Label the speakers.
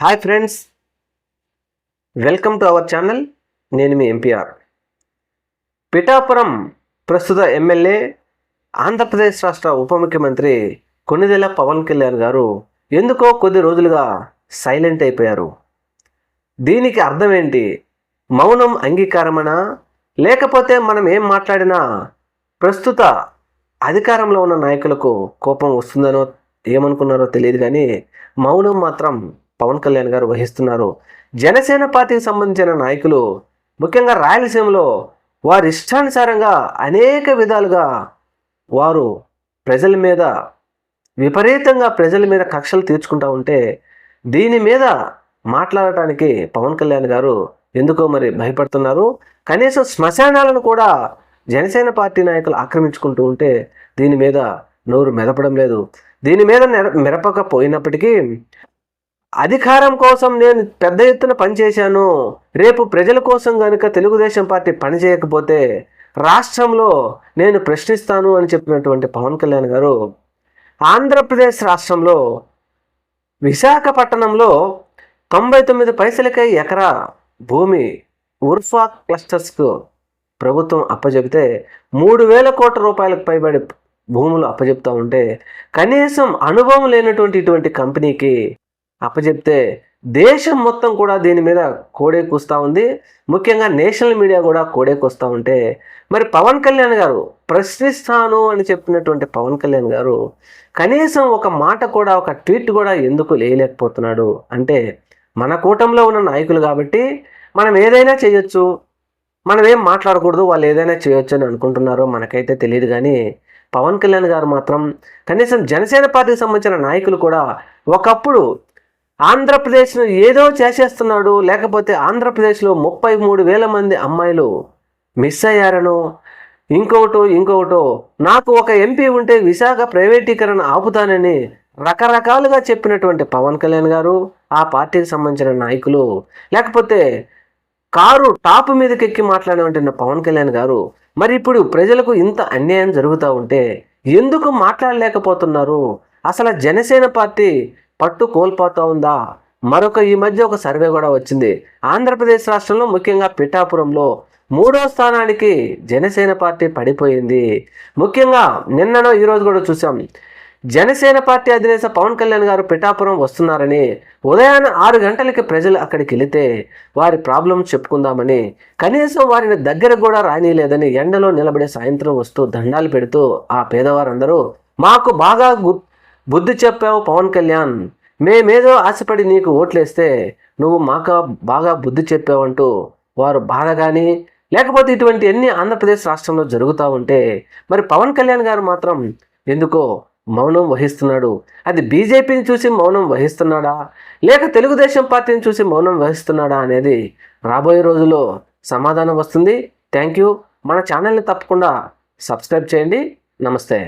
Speaker 1: Hi friends. Welcome to our channel. నేను మీ MPR Pithapuram ప్రస్తుత ఎమ్మెల్యే ఆంధ్రప్రదేశ్ రాష్ట్ర ఉప ముఖ్యమంత్రి కొన్నిదెల పవన్ కళ్యాణ్ గారు ఎందుకో కొద్ది రోజులుగా సైలెంట్ అయిపోయారు. దీనికి అర్థం ఏంటి? మౌనం అంగీకారమనా? లేకపోతే మనం ఏం మాట్లాడినా ప్రస్తుత అధికారంలో ఉన్న నాయకులకు కోపం వస్తుందనో ఏమనుకున్నారో తెలియదు కానీ మౌనం మాత్రం పవన్ కళ్యాణ్ గారు వహిస్తున్నారు. జనసేన పార్టీకి సంబంధించిన నాయకులు ముఖ్యంగా రాయలసీమలో వారి ఇష్టానుసారంగా అనేక విధాలుగా వారు ప్రజల మీద విపరీతంగా ప్రజల మీద కక్షలు తీర్చుకుంటూ ఉంటే దీని మీద మాట్లాడటానికి పవన్ కళ్యాణ్ గారు ఎందుకో మరి భయపడుతున్నారు. కనీసం శ్మశానాలను కూడా జనసేన పార్టీ నాయకులు ఆక్రమించుకుంటూ ఉంటే దీని మీద నోరు మెదపడం లేదు. దీని మీద నెర మెరపకపోయినప్పటికీ అధికారం కోసం నేను పెద్ద ఎత్తున పనిచేశాను. రేపు ప్రజల కోసం కనుక తెలుగుదేశం పార్టీ పనిచేయకపోతే రాష్ట్రంలో నేను ప్రశ్నిస్తాను అని చెప్పినటువంటి పవన్ కళ్యాణ్ గారు ఆంధ్రప్రదేశ్ రాష్ట్రంలో విశాఖపట్నంలో తొంభై తొమ్మిది పైసలకై ఎకరా భూమి ఉర్ఫా క్లస్టర్స్కు ప్రభుత్వం అప్పజెబితే మూడు వేల కోట్ల రూపాయలకు పైబడి భూములు అప్పచెప్తా ఉంటే కనీసం అనుభవం లేనటువంటి ఇటువంటి కంపెనీకి అప్పచెప్తే దేశం మొత్తం కూడా దీని మీద కోడేకొస్తూ ఉంది. ముఖ్యంగా నేషనల్ మీడియా కూడా కోడేకొస్తూ ఉంటే మరి పవన్ కళ్యాణ్ గారు ప్రశ్నిస్తాను అని చెప్పినటువంటి పవన్ కళ్యాణ్ గారు కనీసం ఒక మాట కూడా ఒక ట్వీట్ కూడా ఎందుకు లేయలేకపోతున్నాడు? అంటే మన కూటంలో ఉన్న నాయకులు కాబట్టి మనం ఏదైనా చేయొచ్చు మనం ఏం మాట్లాడకూడదు వాళ్ళు ఏదైనా చేయొచ్చు అని అనుకుంటున్నారో మనకైతే తెలియదు కానీ పవన్ కళ్యాణ్ గారు మాత్రం కనీసం జనసేన పార్టీకి సంబంధించిన నాయకులు కూడా ఒకప్పుడు ఆంధ్రప్రదేశ్ను ఏదో చేసేస్తున్నాడు. లేకపోతే ఆంధ్రప్రదేశ్లో ముప్పై మూడు వేల మంది అమ్మాయిలు మిస్ అయ్యారనో ఇంకొకటో ఇంకొకటో నాకు ఒక ఎంపీ ఉంటే విశాఖ ప్రైవేటీకరణ ఆపుతానని రకరకాలుగా చెప్పినటువంటి పవన్ కళ్యాణ్ గారు ఆ పార్టీకి సంబంధించిన నాయకులు లేకపోతే కారు టాప్ మీదకి ఎక్కి మాట్లాడినటువంటి పవన్ కళ్యాణ్ గారు. మరి ఇప్పుడు ప్రజలకు ఇంత అన్యాయం జరుగుతూ ఉంటే ఎందుకు మాట్లాడలేకపోతున్నారు? అసలు జనసేన పార్టీ పట్టు కోల్పోతూ ఉందా? మరొక ఈ మధ్య ఒక సర్వే కూడా వచ్చింది. ఆంధ్రప్రదేశ్ రాష్ట్రంలో ముఖ్యంగా పిఠాపురంలో మూడో స్థానానికి జనసేన పార్టీ పడిపోయింది. ముఖ్యంగా నిన్ననో ఈరోజు కూడా చూసాం జనసేన పార్టీ అధినేత పవన్ కళ్యాణ్ గారు పిఠాపురం వస్తున్నారని ఉదయాన్నే ఆరు గంటలకి ప్రజలు అక్కడికి వెళితే వారి ప్రాబ్లం చెప్పుకుందామని కనీసం వారిని దగ్గర కూడా రానిలేదని ఎండలో నిలబడే సాయంత్రం వస్తూ దండాలు పెడుతూ ఆ పేదవారందరూ మాకు బాగా గు- బుద్ధి చెప్పావు పవన్ కళ్యాణ్. మేమేదో ఆశపడి నీకు ఓట్లేస్తే నువ్వు మాకు బాగా బుద్ధి చెప్పావంటూ వారు బాధ కానీ లేకపోతే ఇటువంటి ఎన్ని ఆంధ్రప్రదేశ్ రాష్ట్రంలో జరుగుతూ ఉంటే మరి పవన్ కళ్యాణ్ గారు మాత్రం ఎందుకో మౌనం వహిస్తున్నాడు. అది బీజేపీని చూసి మౌనం వహిస్తున్నాడా? లేక తెలుగుదేశం పార్టీని చూసి మౌనం వహిస్తున్నాడా అనేది రాబోయే రోజుల్లో సమాధానం వస్తుంది. Thank you. మన ఛానల్ని తప్పకుండా సబ్స్క్రైబ్ చేయండి. నమస్తే.